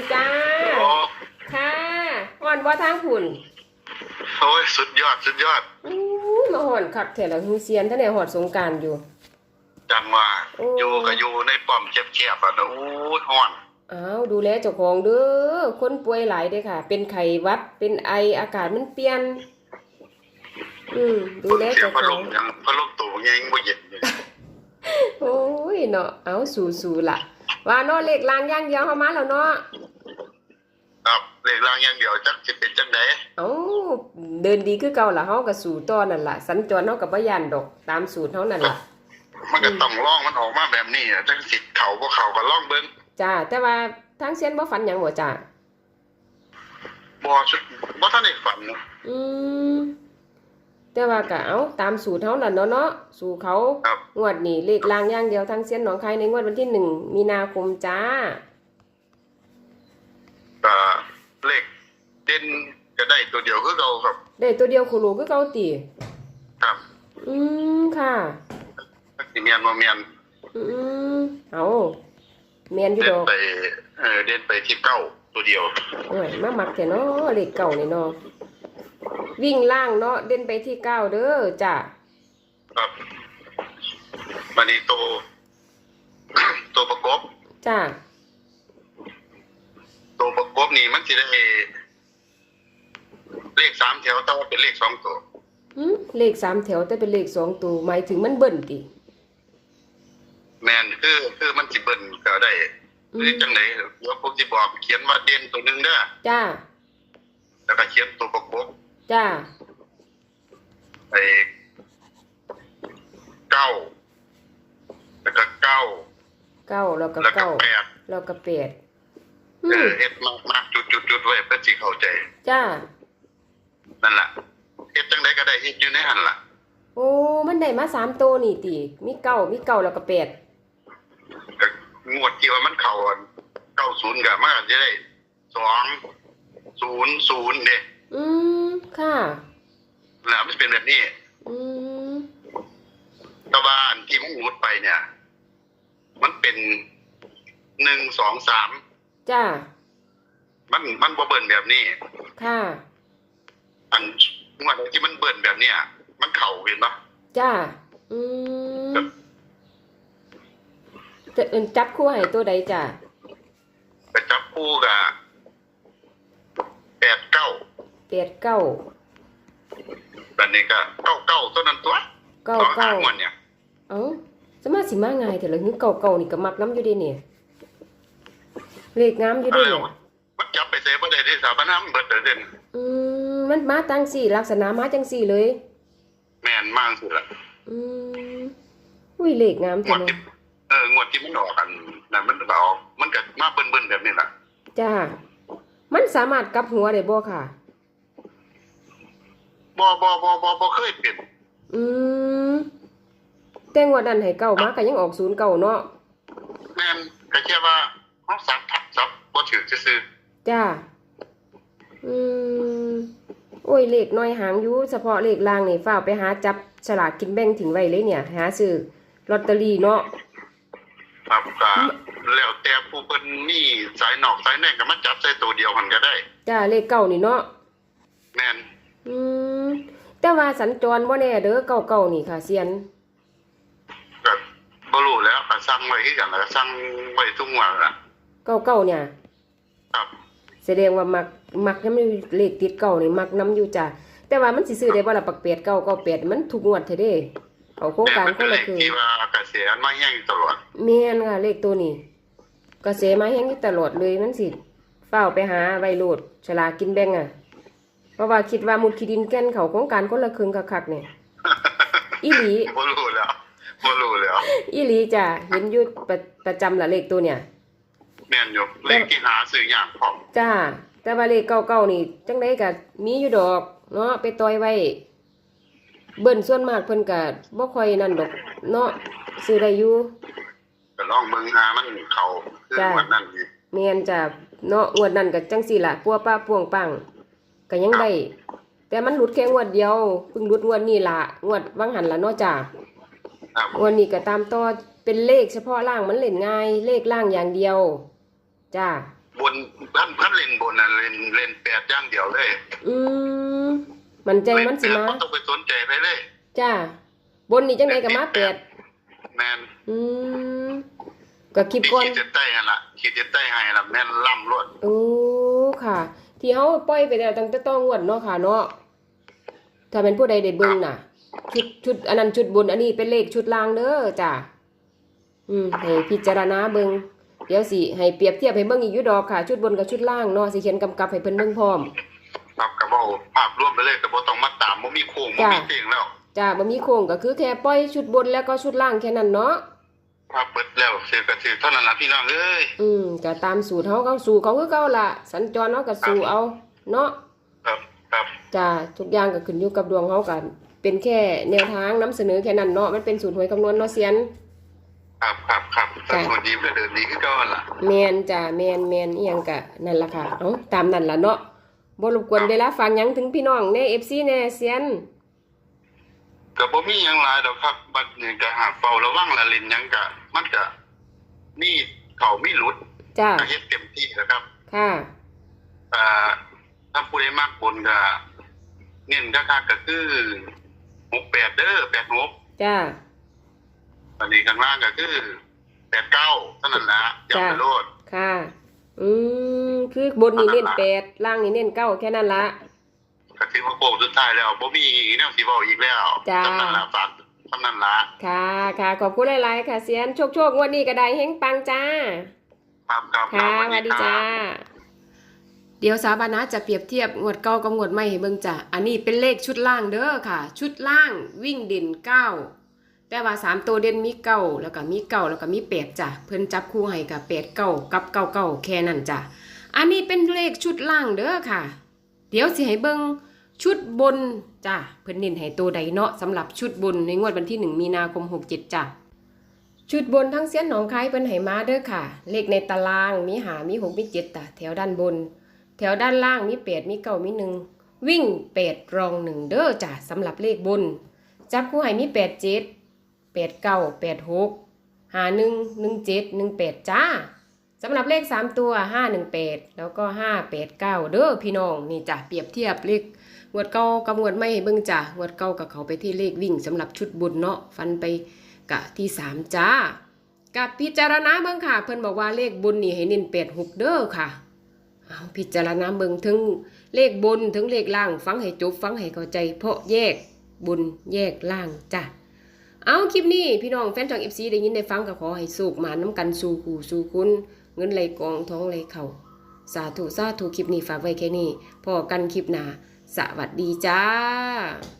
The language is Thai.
ดีจ้า โอ้ค่ะห่อนว่าทางหุ่นโอ้ยสุดยอดสุดยอดอู้มาห่อนคักแถละฮูเซียนท่านไหนหอดสงกรารอยู่ จังว่าโอ้ อยู่ก็อยู่ในป้อมแคบๆอะนะโอ้ยฮ้อนอ้าวดูแลเจ้าของเด้อคนป่วยหลายเด้อค่ะ เป็นไข้หวัดเป็นไออากาศมันเปลี่ยน อืมดูแลเสียเจ้างขพัดลองมยังพัดลมตัวยังบ่เย็นเลยโอ้ยเนาะเอาสู้ๆล่ะ ว่าเนาะเลขลางอย่างเดียวเฮามาแล้วเนาะครับ เลขรางอย่างเดียวจักสิเป็นจังไดเอาเดินดีคือเก่าล่ะเฮาก็สู้ต่อนั่นล่ะสัญจรเฮาก็บ่ย่านดอกตามสูตรเฮานั่นล่ะมันก็ต้องลองมันออกมาแบบนี้อะจังสิเข้าบ่เข้าก็ลองเบิ่งจ้าแต่ว่าทางเซียนบ่ฝันหยังบ่จ้าบ่ชุดบ่ทันได้ฝันเนอะอืมแต่ว่าก็เอาตามสูตรเฮาล่ะเนาะเนาะสู่เขาครับงวดนี้เลขลางอย่างเดียวทางเซียนหนองคายในงวดวันที่หนึ่งมีนาคมจ้า ก็เลขเด่นก็ได้ตัวเดียวคือเก่าครับ ได้ตัวเดียวโคโลคือเก่าติครับอืมค่ะจักสิแม่นบ่แม่นอืมเอาแม่นอยู่เด่ดนอกไปเออเด่นไปที่เก้าตัวเดียวโอ้ยมามักแต่เนาะเลขเก่านี่เนาะวิ่งล่างเนาะเด่นไปที่เก้าเด้อจ้าครับมันนี่ตัว ตัวประกบจ้าตัวประกบนี่มันสิได้ เลขสามแถวแต่ว่าเป็นเลขสองตัวหืมเลขสามแถวแต่เป็นเลขสองตัวหมายถึงมันเบิ่นติ แมนคือคือมันสิเบิ่นก็ได้อืหรือมจังไดเดี๋ยวผมสิบอกเขียนว่าเด่นตัวหนึงเด้อจ้า แล้วก็เขียนตัวประกบจ้า ไอ้เก้าแล้วก็เก้าเก้าแล้วก็แล้วก็เก้าแปดแล้วก็แปดอืเอมอเฮ็ดมากมากจุดจุดจุดไว้เพื่อสิเข้าใจ จ้า นั่นล่ะเฮ็ดจังไดก็ได้เฮ็ดอยู่ในหันล่ะ โอ้ มันได้มาสามตัวนี่ติ มีเก้ามีเก้าแล้วก็แปดก็งวดที่ว่ามันเข้าเก้าศูนย์ก็มาจะได้สองศูนย์ศูนย์เนี่ยอืม ค่ะแล้วมันเป็นแบบนี้ อืมแต่ว่าอันที่มันหมุดไปเนี่ย มันเป็นหนึ่งสองสามจ้ามันมันบ่เบิ่นแบบนี้ ค่ะ อันงวดที่มันเบิ่นแบบเนี้ยมันเข่าเห็นปะจ้า อืมจะเอิ้นจับคู่ให้ตัวใดจ้าไปจับคู่กับแปดเก้าแปดเก้าแบบนี้ก็เก้าเก้าตัวนั้นตัวเก้าสองหาเก้างวดเนี่ยเอ้าสมาสิมาง่ายแต่ละหึเก้าเก้านี่ก็มักน้ำอยู่เดีเนี่ยเลขงามอยู่เดีเนี่ยมันจับไปเซฟบ่ได้ที่สาบานำเบิดเด้อเด่นอืม มันมาตั้งสี่ ลักษณะมาจังสี่เลย แม่นมากสุดละอืมอุ้ยเลขงามงจัวงดเลที่ยเอองวดที่มันออกกันนั่นมันก็ออกมันก็มาเบิ่นๆแบบนี้ล่ะจ้า มันสามารถกลับหัวได้บ่ค่ะ บ่บ่บ่บ่บ่เคยเป็นอืมแต่งวดนั้นให้เก่ามาก็ยังออกศูนย์เก่าเนาะแม่นก็แค่ว่าเฮาสับทับสับบ่ถือซื่อจ้า อืมโอ้ยเลขน้อยหางอยู่เฉพาะเลขล่างนี่ฝ้าวไปหาจับฉลากกินแบ่งถึงไว้เลยเนี่ย หาซื้อลอตเตอรี่เนาะๆครับก็แล้วแต่ผู้เพิ่นมีสายนอกสายในก็มาจับใส่ตัวเดียวกันก็ได้จ้าเลขเก่านี่เนาะแม่นอืมแต่ว่าสัญจรบ่แน่เด้อเก่าเก่าๆนี่ค่ะเซียนก็บ่รู้แล้วก็สั่งไว้คือกันแล้วก็สั่งไว้ทุกงวดล่ะเก่าเก่าๆเนี่ย ครับ แสดงว่ามักมักน้ำอยู่เลขติดเก่านี่มักน้ำอยู่จ้ะแต่ว่ามันสิซื้อได้บ่ล่ะปักเป็ดเก่าเก่าเป็ดมันถูกงวดเท่เด้เขาโครงการแต่คนมัละเป็คือเลขที่ว่าเกษียณมาแห้งอยู่ตลอดแม่นค่ะเลขตัวนี้กระแสมาแฮงอยู่ตลอดเลยมันสิเฝ้าวไปหาไวโรดฉลากกินแบ่งอะ เพราะว่าคิดว่ามุดขี้ดินแก่นเขาโครงการคนละครึ่งคักๆเนี่ยอีหลีบ่รู้แล้วบ่รู้แล้วอีหลีจ้ะเห็นอยู่ประประจำละเลขตัวเนี่ย แม่นอยู่เลขที่หาซื้อยากพร้อมจ้า แต่ว่าเลขเก่าๆนี่จังไดก็มีอยู่ดอกเนาะไปต่อยไว้ เบิ่นส่วนมากเพิ่นก็บ่ค่อยนั่นดอกเนาะซื้อได้อยู่ก็ลองเบิ่งหามันเข้าคือจ้ะงวันนั้นนี่แม่นจ้ะเนาะงวดนั้นก็จังซี่ล่ะปัวป้าป่วงปังก็ยังได้ แต่มันหลุดแค่งวดเดียวเพิ่งหลุดงวดนี้ล่ะงวดวังหันล่ะเนาะจ้ะครับงวดนี้ก็ตามต่อเป็นเลขเฉพาะล่างมันเล่นง่าย เลขล่างอย่างเดียว จ้าบนเล่นบนน่ะเล่นเล่นแปดอย่างเดียวเลย อืมมันใจมันสิเล่มาแปดบ่ต้องไปสนใจไปเลย จ้าบนนี่จังไดก็มาแปดแม่นอืมก็คลิปที่ก่อนขีดเส้นใต้หั่นล่ะขีดเส้นใต้ให้ล่ะแม่นล่ำรวดโอ้ค่ะ ที่เฮาปล่อยไปแล้วตั้งแต่ต้องงวดเนาะค่ะเนาะถ้าเป็นผู้ใดได้เบิ่งน่ะ ชุดชุดอันนั้นชุดบนอันนี้เป็นเลขชุดล่างเด้อจ้าอืมให้พิจารณาเบิ่ง เดี๋ยวสิให้เปรียบเทียบให้เบิ่งอีกอยู่ดอกค่ะ ชุดบนกับชุดล่างเนาะสิเขียนกำกับให้เพิ่นเบิ่งพร้อม ครับก็เว้าภาพรวมไปเลยก็บ่ต้องมาตามบ่มีโค้งบ่จ้ะมีเตียงแล้ว จ้าบ่มีโครงก็คือแค่ปล่อยชุดบนแล้วก็ชุดล่างแค่นั้นเนาะภาพเบิดแล้วเสียก็สิเท่านั้นล่ะพี่น้องเอ้ย อืมก็ตามสูตรเฮาก็สู่เขาคือเก่าล่ะ สัญจรเนาะก็สู่เอา เนาะครับครับจ้าทุกอย่างก็ขึ้นอยู่กับดวงเฮากัน เป็นแค่แนวทางนำเสนอแค่นั้นเนาะ มันเป็นสูตรหวยคำนวณเนาะเซียน ครับครับครับ แต่จ้ะส่วนดีมันก็เดินดีคือเก่าหั่นล่ะแมนจ้าแมนแมนอีหยังกะนั่นล่ะค่ะเอ้าตามนั่นล่ะเนาะบ่รบกวนเวลาฟังหยังถึงพี่น้องใน FC แน่เซียนก็บ่มีหยังหลายดอกครับ บัดนี้ก็หากเฝ้าระวังละเล่นหยังก็มันก็มีเขามีหลุดจ้าก็เฮ็ดเต็มที่แล้วครับค่ะอ่าถ้าผู้ใดมากบนก็เน้นคักๆก็คือ68เด้อ86จ้าอันนี้ข้างล่างก็คือ 89เท่านั้นล่ะจำไปโลดค่ะ อืมคือบนนี่เน้นแปดล่างนี่เน้นเก้าแค่นั้นละก็ถือว่าโค้งสุดท้ายแล้วบ่มีแนวสิเว้าอีกแล้วจ้าจำนั้นล่ะฝากจำนั้นล่ะค่ะค่ะขอบคุณหลายๆค่ะเซียนโชคโชคงวดนี้ก็ได้เฮงปังจ้าครับครับค่ะรับสวัสดีจ้าเดี๋ยวสาบานะจะเปรียบเทียบงวดเก้ากับงวดใหม่ให้เบิ่งจ้ะ อันนี้เป็นเลขชุดล่างเด้อค่ะ ชุดล่างวิ่งเด่นเก้า แต่ว่าสามตัวเด่นมีเก้าแล้วก็มีเก้าแล้วก็มีแปดจ้ะเพิ่นจับคู่ให้กับแปดเก้ากับเก้าเก้าแค่นั้นจ้ะอันนี้เป็นเลขชุดล่างเด้อค่ะ เดี๋ยวสิให้เบิ่งชุดบนจ้ะเพิ่นเน้นให้ตัวใดเนาะสำหรับชุดบนในงวดวันที่หนึ่งมีนาคมหกเจ็ดจ้ะชุดบนทั้งเสียนหนองคายเพิ่นให้มาเด้อค่ะ เลขในตารางมีหามีหกมีเจ็ดจ้ะแถวด้านบน แถวด้านล่างมีแปดมีเก้ามีหนึ่งวิ่งแปดรองหนึ่งเด้อจ้ะสำหรับเลขบน จับคู่ให้มีแปดเจ็ด แปดเก้าแปดหกหาหนึ่งหนึ่งเจ็ดหนึ่งแปดจ้าสำหรับเลขสามตัวห้าหนึ่งแปดแล้วก็ห้าแปดเก้าเด้อพี่น้องนี่จ้ะเปรียบเทียบเลขงวดเก่ากับงวดไม่เบิ่งจ้ะงวดเก่ากับเขาไปที่เลขวิ่งสำหรับชุดบุญเนาะฟันไปกะที่สามจ้ากับพิจารณาเบิ่งค่ะ เพิ่นบอกว่าเลขบุญนี่ให้เน้นแปดหกเด้อค่ะเอาพิจารณาเบิ่งถึงเลขบนถึงเลขล่าง ฟังให้จบฟังให้เข้าใจ เพราะแยกบนแยกล่างจ้ะ เอาคลิปนี้พี่น้องแฟนช่องเอฟซีได้ยินได้ฟังก็ขอให้สุขมาน้ำกันสู่ขู่สู่คุณ เงินไหลกองท้องไหลเข่าสาธุสาธุคลิปนี้ฝากไว้แค่นี้พอกันคลิปหน้าสวัสดีจ้า